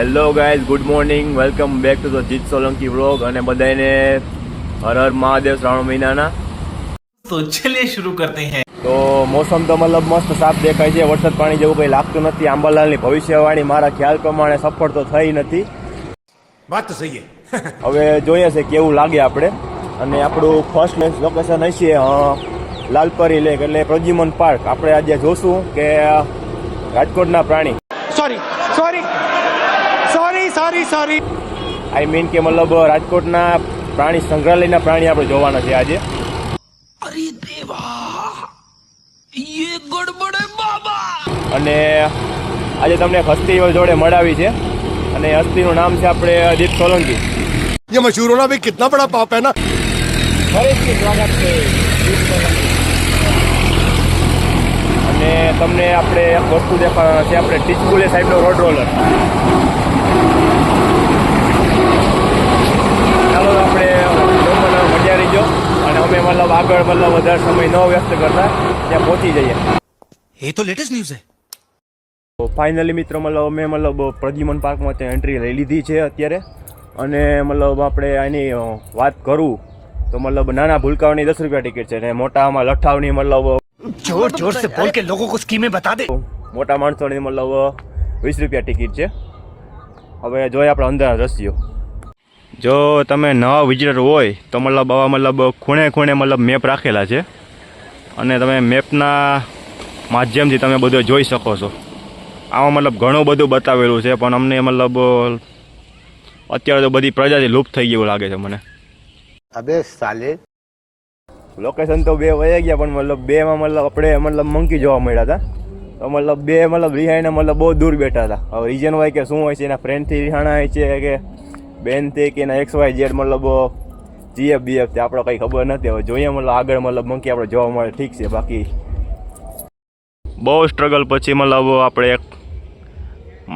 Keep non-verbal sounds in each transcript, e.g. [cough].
Hello guys good morning welcome back to the Jeet Solanki vlog અને બધાને હર હર મહાદેવ શ્રાવણ મહિનાના. તો ચલે શરૂ કરતે હૈ. તો મોસમ તો મતલબ મસ્ત સાફ દેખાય છે. વરસાદ પાણી જેવું કંઈ લાગતું નથી. આંબાલાલની ભવિષ્યવાણી મારા ખ્યાલ પ્રમાણે સફળ તો થઈ નથી. વાત તો સહી [laughs] હવે જોઈએ છે કેવું લાગે આપણે. અને આપણું ફર્સ્ટ મેચ લોકેશન હશે લાલપરી લેક એટલે પ્રજ્યુમન પાર્ક આપણે આજે જોશું કે રાજકોટના પ્રાણી. Sorry sorry Sorry sorry sorry I mean કે મતલબ રાજકોટના પ્રાણી સંગ્રહાલયના પ્રાણી આપણે જોવાના છે આજે अरे देवा ये गड़बड़ है बाबा અને આજે તમને એક હસ્તી જોડે મળાવી છે અને એ હસ્તીનું નામ છે આપણે અજીત સોલંકી ये मशहूर होना भी कितना बड़ा पाप है ना ફરીથી સ્વાગત છે અજીત સોલંકી. અને તમને આપણે એક વસ્તુ દેખાડવાના છે આપણે ટીચકુલે સાહેબનો રોડ રોલર અમે મતલબ આગળ મતલબ વધારે સમય ન વ્યસ્ત કરતા ત્યાં પહોંચી જઈએ. એ તો લેટેસ્ટ ન્યૂઝ છે. ફાઇનલી મિત્રો મતલબ અમે મતલબ પ્રદ્યુમન પાર્કમાં ત્યાં એન્ટ્રી લઈ લીધી છે અત્યારે. અને મતલબ આપણે આની વાત કરું તો મતલબ નાના ભૂલકાઓની દસ રૂપિયા ટિકિટ છે ને મોટામાં લઠ્ઠાઓની મતલબ જોર જોર સે બોલ કે લોકો કો સ્કીમે બતા દે. મોટા માણસોની મતલબ વીસ રૂપિયા ટિકિટ છે. હવે જોઈએ આપણે અંદર રસ્યો જો તમે નવા વિઝિટર હોય તો મતલબ આવા મતલબ ખૂણે ખૂણે મતલબ મેપ રાખેલા છે. અને તમે મેપના માધ્યમથી તમે બધું જોઈ શકો છો. આમાં મતલબ ઘણું બધું બતાવેલું છે પણ અમને મતલબ અત્યારે તો બધી પ્રજાથી લુપ્ત થઈ ગયું લાગે છે મને. અબે સાલે. લોકેશન તો બે વહી ગયા પણ મતલબ બેમાં મતલબ આપણે મતલબ મંકી જોવા મળ્યા હતા. તો મતલબ બે મતલબ રિહાઈને મતલબ બહુ દૂર બેઠા હતા. હવે રીઝન હોય કે શું હોય છે એના ફ્રેન્ડથી રિહાણા હોય છે કે બેનથી કે એના એક્સ વાય ઝેડ મતલબ જીએફ બીએફ તે આપણે કંઈ ખબર નથી. હવે જોઈએ મતલબ આગળ મતલબ મંકી આપણે જોવા મળે, ઠીક છે, બાકી બહુ સ્ટ્રગલ પછી મતલબ આપણે એક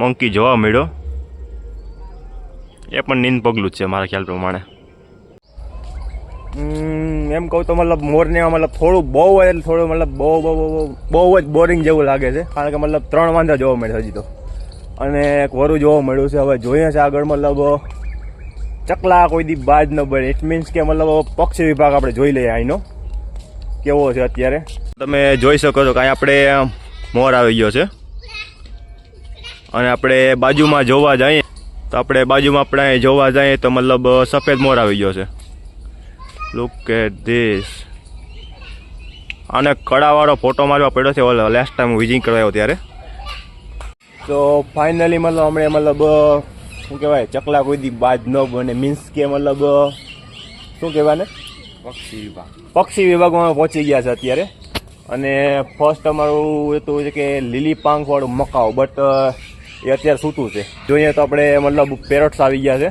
મંકી જોવા મળ્યો. એ પણ નીંદ પગલું જ છે મારા ખ્યાલ પ્રમાણે. એમ કહું તો મતલબ મોરને મતલબ થોડું બહુ એટલે થોડું મતલબ બહુ બહુ બહુ બહુ જ બોરિંગ જેવું લાગે છે. કારણ કે મતલબ ત્રણ વાંધા જોવા મળે હજી તો. અને એક વરુ જોવા મળ્યું છે. હવે જોઈએ છે આગળ મતલબ ચકલા કોઈ દી બાજ ન બને. ઇટ મીન્સ કે મતલબ પક્ષી વિભાગ આપણે જોઈ લઈએ અહીંનો કેવો છે અત્યારે? તમે જોઈ શકો છો કે અહીં આપણે મોર આવી ગયો છે. અને આપણે બાજુમાં જોવા જઈએ તો આપણે બાજુમાં આપણે અહીં જોવા જઈએ તો મતલબ સફેદ મોર આવી ગયો છે. લુક એટ ધીસ અને કડાવાળો ફોટો મારવા પડ્યો છે ઓલો લાસ્ટ ટાઈમ વિઝિટ કરવા આવ્યો ત્યારે. તો ફાઇનલી મતલબ હમણાં મતલબ શું કહેવાય ચકલા કોઈ દી બાદ ન બને. મીન્સ કે મતલબ શું કહેવાય ને? પક્ષી વિભાગ. પક્ષી વિભાગમાં પહોંચી ગયા છે અત્યારે. અને ફર્સ્ટ અમારું હતું છે કે લીલી પાંખવાળું મકાઉ બટ એ અત્યારે સૂતું છે. જોઈએ તો આપણે મતલબ પેરોટ્સ આવી ગયા છે.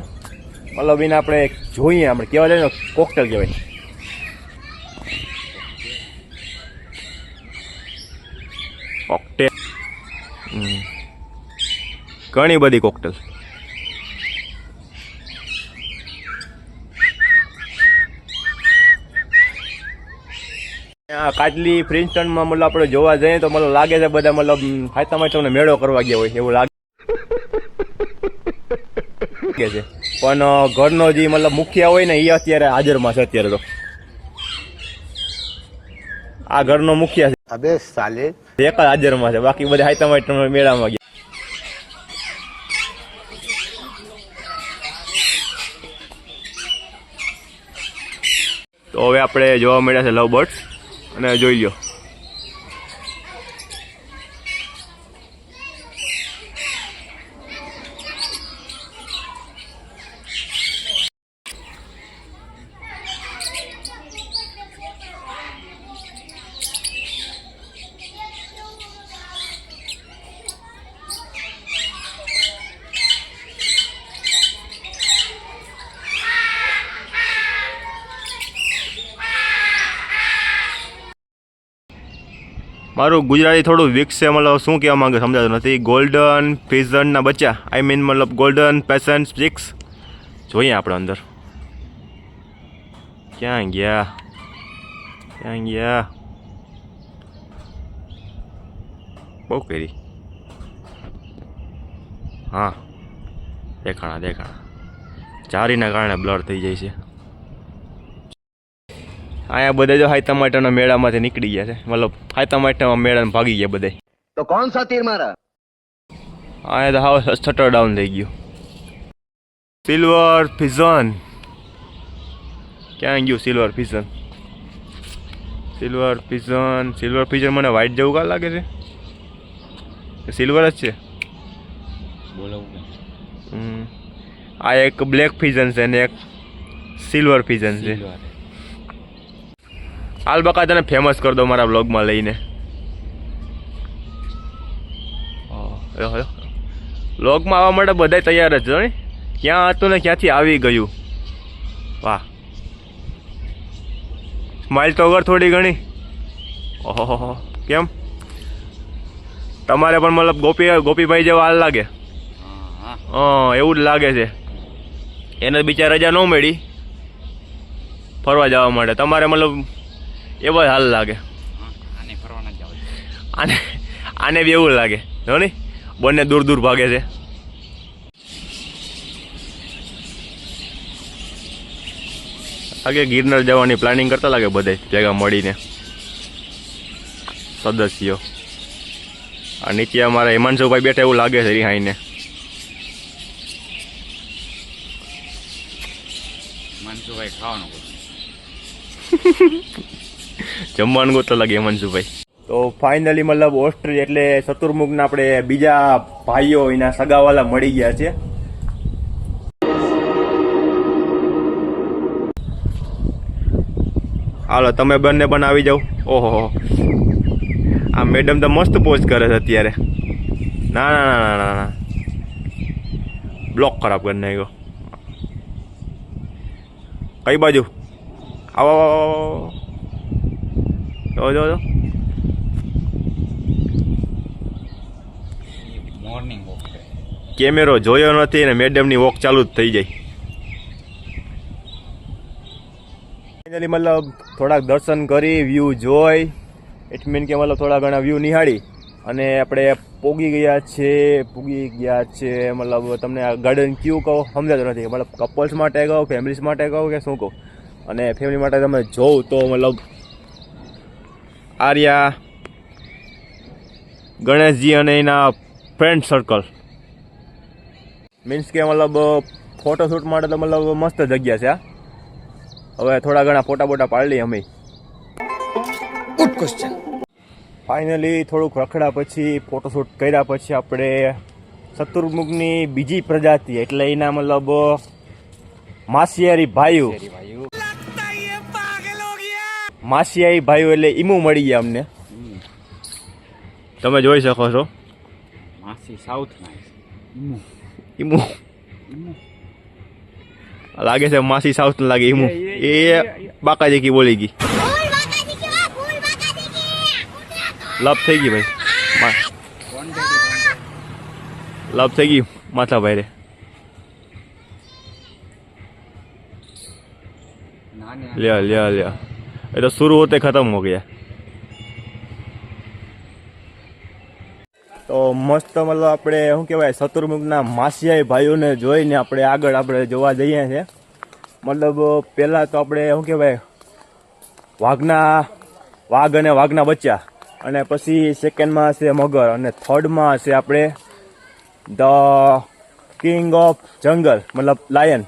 મતલબ એને આપણે જોઈએ આપણે. કહેવા ને કોકટેલ કહેવાય. કોકટેલ. ઘણી બધી કોકટેલ કાટલી ફ્રેન્ચ ટર્નમાં મતલબ આપણે જોવા જઈએ તો મતલબ લાગે છે બધા મતલબ હાથામાં તમને મેળો કરવા ગયા હોય એવું લાગે કે છે. પણ ઘરનો જે મતલબ મુખ્ય હોય ને એ અત્યારે હાજરમાં છે અત્યારે તો. આ ઘરનો મુખ્ય છે. અબે સાલે. એક જ હાજરમાં છે. બાકી બધા હાથામાં તમને મેળામાં ગયા. તો હવે આપણે જોવા મળ્યા છે લવ બર્ડ્સ. અને જોઈ લ્યો. મારું ગુજરાતી થોડું વીક છે, મતલબ શું કહેવા માંગે સમજાતું નથી. ગોલ્ડન ફિઝનના બચ્ચા. આઈ મીન મતલબ ગોલ્ડન પેશન સ્ટિક્સ જોઈએ આપણે અંદર. ક્યાં ગયા? ક્યાં ગયા? બહુ કરી. હા. દેખાણા દેખાણા. ચારીના કારણે બ્લર થઈ જાય છે. અહીંયા બધા જો હાઈ ટમાટાના મેળામાંથી નીકળી ગયા છે. મતલબ હાઈ ટમાટામાં મેળામાં ભાગી ગયા બધા. તો કોણ સા તીર મારા? અહીંયા તો હાવ શટર ડાઉન થઈ ગયું. સિલ્વર ફિઝન ક્યાં ગયું સિલ્વર ફિઝન સિલ્વર ફિઝન સિલ્વર ફિઝન મને વ્હાઇટ જેવું કા લાગે છે? સિલ્વર જ છે? આ એક બ્લેક ફિઝન છે અને એક સિલ્વર ફિઝન છે. હાલ બકા તને ફેમસ કરી દો મારા બ્લોગમાં લઈને. બ્લોગમાં આવવા માટે બધા તૈયાર જ ને? ક્યાં હતું ને ક્યાંથી આવી ગયું? વાહ. સ્માઇલ તો વગર થોડી ઘણી. ઓહો કેમ? તમારે પણ મતલબ ગોપી ગોપીભાઈ જેવા હાલ લાગે? હા એવું જ લાગે છે. એને બિચાર રજા ન મળી. ફરવા જવા માટે. તમારે મતલબ એવા જ હાલ લાગે. આને આને બી એવું લાગે. જો ને બંને દૂર દૂર ભાગે છે. આગે ગિરનાર જવાની પ્લાનિંગ કરતા લાગે બધે ભેગા મળીને. સદસ્યો. આ નીચે અમારા હિમાંશુભાઈ બેઠા એવું લાગે છે રિહાઈને. હિમાંશુભાઈ ખાવાનું [laughs] જમવાનું ગોતો લાગે હિમાંશુભાઈ તો ફાઇનલી મતલબ ઓસ્ટ્રી એટલે શત્રુમુખના આપણે બીજા ભાઈઓ એના સગાવાલા મળી ગયા છે. હાલો, તમે બંને પણ આવી જાઓ. ઓહો આ મેડમ તો મસ્ત પોસ્ટ કરે છે અત્યારે. ના ના ના ના ના બ્લોક ખરાબ કરી નાખ્યો. કઈ બાજુ? આવો. આવો, આવો, આવો જો જો. જો મોર્નિંગ વોક કેમેરો જોયો નથી અને મેડમની વોક ચાલુ જ થઈ જાય. ફાઇનલી મતલબ થોડાક દર્શન કરી વ્યૂ જોઈ. ઇટ મીન કે મતલબ થોડા ઘણા વ્યૂ નિહાળી. અને આપણે પોગી ગયા છે પૂગી ગયા છે મતલબ તમને આ ગાર્ડન ક્યુ કહો સમજાતું નથી. મતલબ કપલ્સ માટે કહો ફેમિલીઝ માટે કહો કે શું કહો? અને ફેમિલી માટે તમે જોઉં તો મતલબ આર્યા ગણેશજી અને એના ફ્રેન્ડ સર્કલ મીન્સ કે મતલબ ફોટોશૂટ માટે તો મતલબ મસ્ત જગ્યા છે હવે થોડા ઘણા ફોટા બોટા પાડી અમે. ગુડ ફાઇનલી થોડુંક રખડ્યા પછી ફોટોશૂટ કર્યા પછી આપણે શત્રુમુખની બીજી પ્રજાતિ એટલે એના મતલબ માસિયારી ભાઈઓ. માસિયાઈ ભાઈઓ એટલે ઈમુ મળી ગયા અમને. તમે જોઈ શકો છો. માસી સાઉથ ઈમુ. લાગે છે માસી સાઉથ લાગે ઈમુ. એ બાકા દેખી બોલી ગઈ. લપ થઈ ગઈ ભાઈ. લપ થઈ ગઈ માથા ભાઈ રે લ્યા લ્યા લ્યા. ये तो शुरू होते खत्म हो गया તો મસ્ત મતલબ આપણે શું કહેવાય શત્રુમુખના માસિયાઈ ભાઈઓને જોઈને આપણે આગળ આપણે જોવા જઈએ છે મતલબ પહેલાં તો આપણે શું કહેવાય વાઘના વાઘ અને વાઘના બચ્ચા અને પછી સેકન્ડમાં હશે મગર અને થર્ડમાં હશે આપણે ધ કિંગ ઓફ જંગલ મતલબ લાયન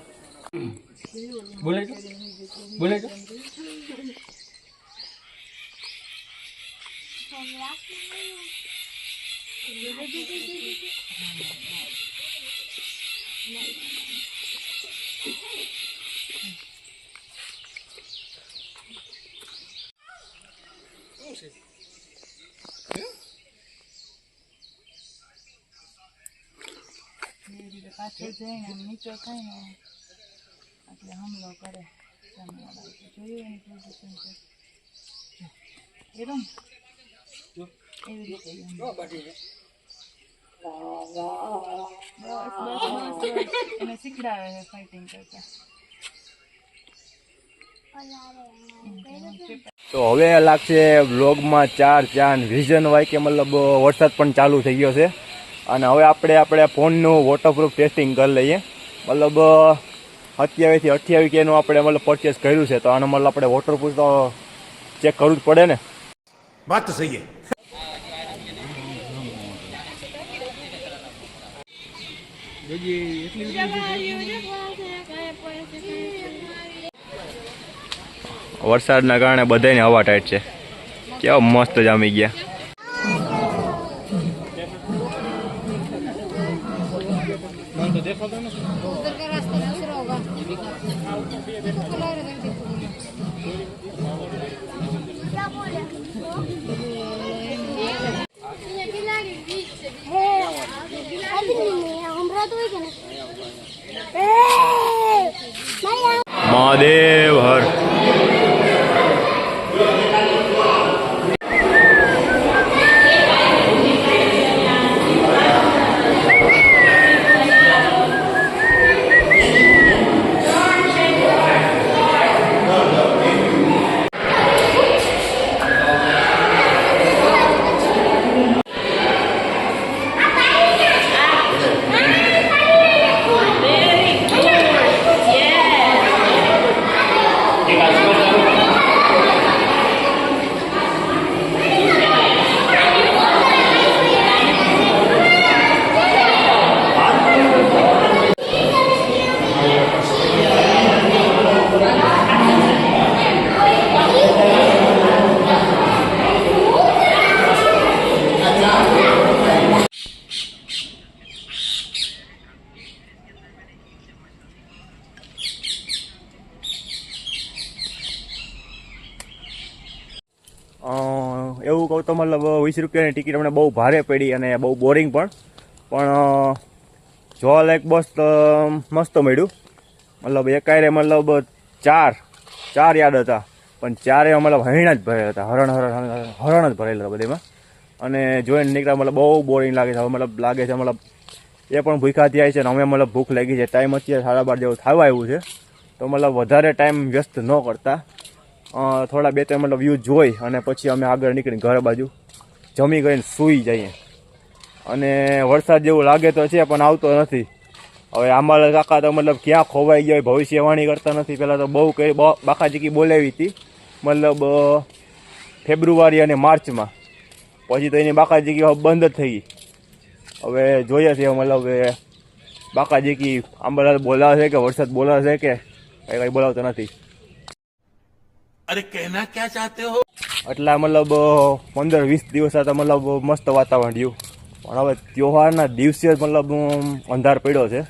પાછળ જઈને આમ નીચો થાય ને એટલે હુમલો કરે સામેવાળા ઉપર. જોયું એની પોઝિશન છે એ રમ એવી રીતે એમ. તો હવે લાગશે વ્લોગમાં ચાર ચાર વિઝન હોય કે મતલબ વરસાદ પણ ચાલુ થઈ ગયો છે. અને હવે આપણે આપણે ફોનનું વોટરપ્રૂફ ટેસ્ટિંગ કરી લઈએ. મતલબ સત્યાવીસથી અઠ્યાવીસ કેનું આપણે મતલબ પરચેસ કર્યું છે. તો આનો મતલબ આપણે વોટરપ્રૂફ તો ચેક કરવું જ પડે ને. વાત સહી વરસાદના કારણે બધાને હવા ટાઈટ છે. કેવા મસ્ત જામી ગયા. દેખો એવું કહું તો મતલબ વીસ રૂપિયાની ટિકિટ અમને બહુ ભારે પડી અને બહુ બોરિંગ પણ. પણ જોવા લાયક બસ મસ્ત મળ્યું. મતલબ એકાયરે મતલબ ચાર ચાર યાદ હતા. પણ ચારે મતલબ હરણા જ ભરેલા હતા. હરણ હરણ, હરણ- જ ભરેલા હતા બધીમાં. અને જોઈને નીકળ્યા મતલબ બહુ બોરિંગ લાગે છે. મતલબ લાગે છે મતલબ એ પણ ભૂખા થયા છે અને અમે મતલબ ભૂખ લાગી છે. ટાઈમ અત્યારે સાડા બાર જેવું થવા આવ્યું છે. તો મતલબ વધારે ટાઈમ વ્યસ્ત ન કરતા. થોડા બે ત્રણ મતલબ વ્યૂ જોઈ અને પછી અમે આગળ નીકળી ઘર બાજુ જમી કરીને સૂઈ જઈએ. અને વરસાદ જેવું લાગે તો છે, પણ આવતો નથી. હવે આંબાલાલ કાકા તો મતલબ ક્યાં ખોવાઈ ગયા હોય, ભવિષ્યવાણી કરતા નથી. પહેલાં તો બહુ કઈ બાકાજીકી બોલાવી હતી. મતલબ ફેબ્રુઆરી અને માર્ચમાં. પછી તો એની બાકાજીકી બંધ જ થઈ ગઈ. હવે જોઈએ છીએ મતલબ બાકાજીકી આંબાલાલ બોલાવે છે કે વરસાદ બોલાવે છે કે કંઈ કંઈ બોલાવતો નથી. अरे कहना क्या चाहते हो એટલા મતલબ પંદર વીસ દિવસ હતા મતલબ મસ્ત વાતાવરણ રહ્યું પણ હવે ત્યોહારના દિવસે જ મતલબ અમ, અંધાર પડ્યો છે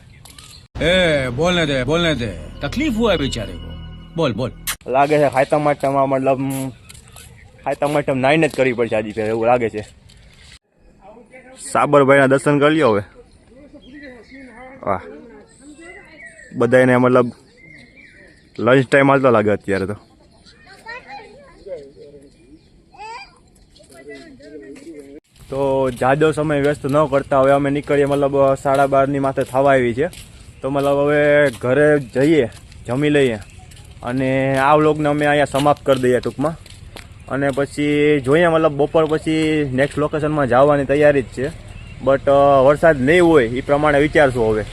ए बोलने दे बोलने दे तकलीफ हुआ है बेचारे को बोल बोल લાગે છે ખાયતા માટમાં મતલબ અમ, ખાયતા માટમ નાઈને જ કરવી પડશે આજે ફેર એવું લાગે છે સાબરભાઈના દર્શન કરી લ્યો હવે વાહ બધાને મતલબ લંચ ટાઈમ હાલતો લાગે અત્યારે તો તો જાજો સમય વ્યસ્ત ન કરતા હવે અમે નીકળીએ મતલબ સાડા બારની માથે થવા આવી છે. તો મતલબ હવે ઘરે જઈએ, જમી લઈએ. અને આ વ્લોગને અમે અહીંયા સમાપ્ત કરી દઈએ ટૂંકમાં. અને પછી જોઈએ મતલબ બપોર પછી નેક્સ્ટ લોકેશનમાં જવાની તૈયારી જ છે. બટ વરસાદ નહીં હોય એ પ્રમાણે વિચારશું હવે.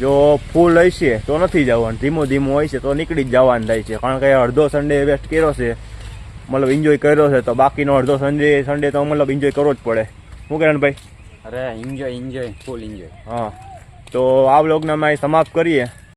જો ફૂલ હશે તો નથી જવાનું. ધીમું ધીમું હોય છે તો નીકળી જ જવાનું થાય છે. કારણ કે અડધો સન્ડે વેસ્ટ કર્યો છે. મતલબ એન્જોય કર્યો છે તો બાકીનો અડધો સન્ડે સન્ડે તો મતલબ એન્જોય કરવો જ પડે. શું કિરણભાઈ અરે એન્જોય એન્જોય ફૂલ એન્જોય હા. તો આ વ્લોગને અમે સમાપ્ત કરીએ.